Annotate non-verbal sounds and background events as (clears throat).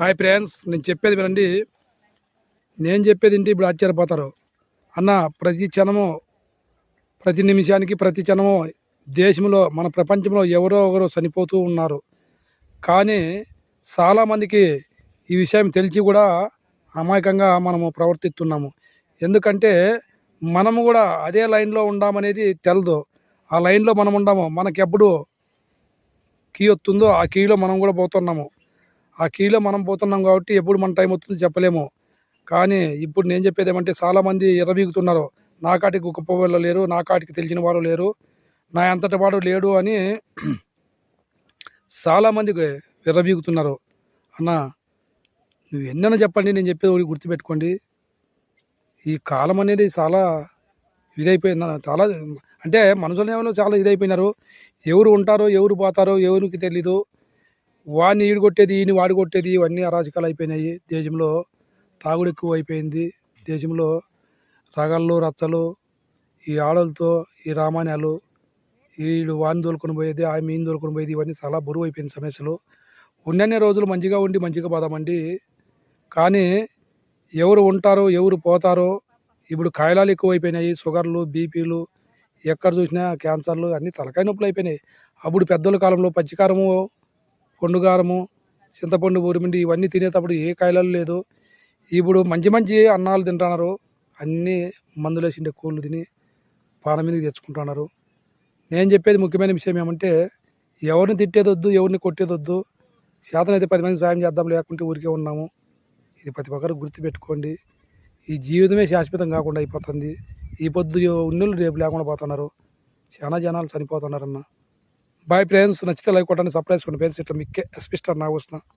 Hi friends నేను చెప్పేది వినండి. నేను చెప్పేది ఇంటి ఇప్పుడు ఆశ్చర్యపోతారు. అన్న ప్రతి క్షణము ప్రతి నిమిషానికి ప్రతి క్షణము దేశంలో మన ప్రపంచంలో ఎవరో ఒకరు చనిపోతూ ఉన్నారు. కానీ చాలామందికి ఈ విషయం తెలిసి కూడా అమాయకంగా మనము ప్రవర్తిస్తున్నాము. ఎందుకంటే మనము కూడా అదే లైన్లో ఉండామనేది తెలదు. ఆ లైన్లో మనం ఉండాము. మనకెప్పుడు కీ వస్తుందో ఆ కీలో మనం కూడా పోతున్నాము. ఆ కీలో మనం పోతున్నాం కాబట్టి ఎప్పుడు మన టైం వస్తుందో చెప్పలేము. కానీ ఇప్పుడు నేను చెప్పేది ఏమంటే చాలామంది ఎర్రబీగుతున్నారు. నా కాటికి గొప్ప వాళ్ళు లేరు నా కాటికి తెలిసిన వారు లేరు నా అంతటి వాడు లేడు అని (clears throat) చాలామంది ఎర్రబీగుతున్నారు. అన్న నువ్వు ఎన్నైనా చెప్పండి నేను చెప్పేది ఒకటి గుర్తుపెట్టుకోండి. ఈ కాలం అనేది చాలా ఇదైపోయింది. చాలా అంటే మనుషులు ఏమైనా చాలా ఇదైపోయినారు. ఎవరు ఉంటారో ఎవరు పోతారో ఎవరికి తెలీదు. వాడిని ఈడు కొట్టేది ఈయన వాడు కొట్టేది ఇవన్నీ అరాచకాలు అయిపోయినాయి. దేశంలో తాగుడు ఎక్కువ అయిపోయింది దేశంలో రగళ్ళు రచ్చలు ఈ ఆడలతో ఈ రామాయణాలు వీడు వాడిని దోలుకొని పోయేది ఆ ఈయన దోలుకొని పోయేది ఇవన్నీ చాలా బరువు అయిపోయింది సమస్యలు. ఉన్నన్ని రోజులు మంచిగా ఉండి మంచిగా పోదామండి. కానీ ఎవరు ఉంటారో ఎవరు పోతారో ఇప్పుడు కాయలాలు ఎక్కువ అయిపోయినాయి షుగర్లు బీపీలు ఎక్కడ చూసినా క్యాన్సర్లు అన్నీ తలకాయ నొప్పులు అయిపోయినాయి. అప్పుడు పెద్దల కాలంలో పచ్చికారము పండుగారము చింతపండు ఊరిమిండి ఇవన్నీ తినేటప్పుడు ఏ కాయలాలు లేదు. ఇప్పుడు మంచి మంచి అన్నాలు తింటున్నారు. అన్నీ మందులు వేసిండే కూళ్ళు తిని పాన మీదకి తెచ్చుకుంటున్నారు. నేను చెప్పేది ముఖ్యమైన విషయం ఏమంటే ఎవరిని తిట్టేదొద్దు ఎవరిని కొట్టేదొద్దు. శాతనైతే పది మంది సాయం చేద్దాం లేకుంటే ఊరికే ఉన్నాము. ఇది ప్రతి ఒక్కరు గుర్తుపెట్టుకోండి. ఈ జీవితమే శాశ్వతం కాకుండా అయిపోతుంది. ఈ పొద్దు ఉన్నోళ్ళు రేపు లేకుండా పోతున్నారు. చాలా జనాలు చనిపోతున్నారన్న. బాయ్ ఫ్రెండ్స్ నచ్చితే లైక్ కొట్టండి సర్ప్రైజ్ కొట్టండి ఫ్రెండ్స్ ఇట్లా మీకే ఎస్పిస్టర్ నాకు వస్తున్నా.